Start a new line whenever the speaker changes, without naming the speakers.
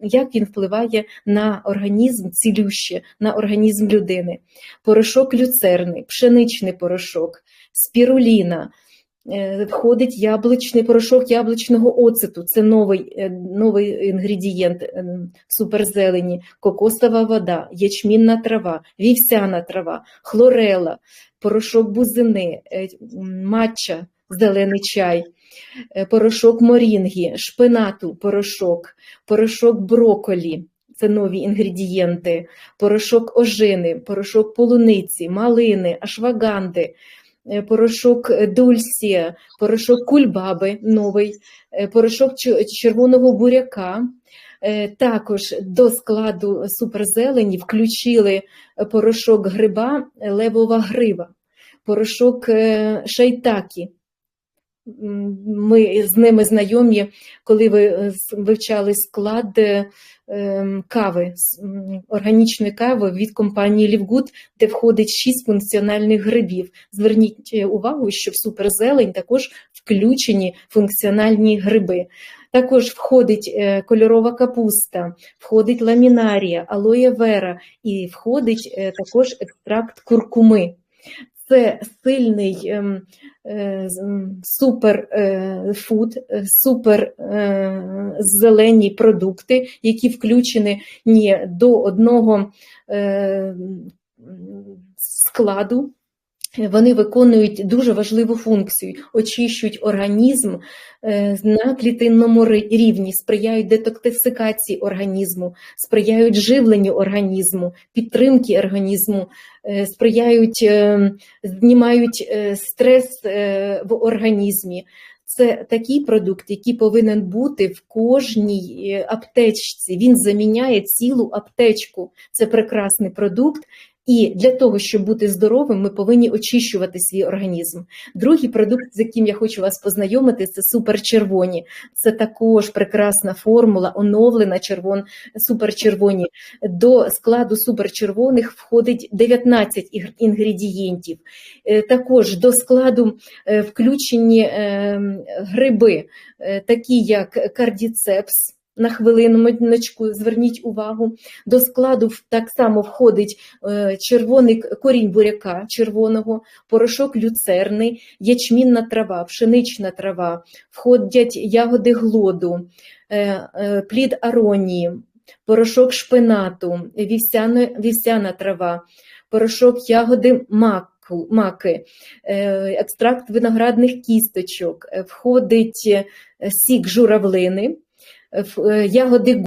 як, він впливає на організм цілюще, на організм людини. Порошок люцерни, пшеничний порошок, спіруліна, е, входить яблучний порошок яблучного оцету. Це новий, е, новий інгредієнт е, суперзелені, кокосова вода, ячмінна трава, вівсяна трава, хлорела, порошок бузини, е, матча, зелений чай, е, порошок морінгі, шпинату, порошок, порошок броколі. Це нові інгредієнти, порошок ожини, порошок полуниці, малини, ашваганди, е, порошок е, дульсія, порошок кульбаби новий, порошок червоного буряка. Також до складу суперзелені включили порошок гриба левова грива, порошок шайтакі. Ми з ними знайомі, коли ви е, вивчали склад е, ем, кави, органічної кави від компанії Лівгуд, де входить шість функціональних грибів. Зверніть е, увагу, що в суперзелень також включені функціональні гриби. Також входить кольорова капуста, входить ламінарія, алоє вера і входить також екстракт куркуми. Це сильний ем, е, супер е, е, зелені продукти, які включені ні до одного складу. Вони виконують дуже важливу функцію, очищують організм е, на клітинному рівні, сприяють детоксикації організму, сприяють живленню організму, підтримки організму, е, сприяють, е, знімають стрес в організмі. Це такий продукт, який повинен бути в кожній аптечці. Він заміняє цілу аптечку. Це прекрасний продукт. І для того, щоб бути здоровим, ми повинні очищувати свій організм. Другий продукт, з яким я хочу вас познайомити, це суперчервоні. Це також прекрасна формула, оновлена червон, суперчервоні. До складу суперчервоних входить 19 інгредієнтів. Е, Також до складу е, включені е, гриби, е, такі як кардіцепс. На хвилиночку зверніть увагу. До складу так само входить е, червоний корінь буряка червоного, порошок люцерни, ячмінна трава, пшенична трава, входять ягоди глоду, е, е, плід аронії, порошок шпинату, вівсяна, вівсяна трава, порошок ягоди маку, маки, екстракт виноградних кісточок, входить сік журавлини, ягоди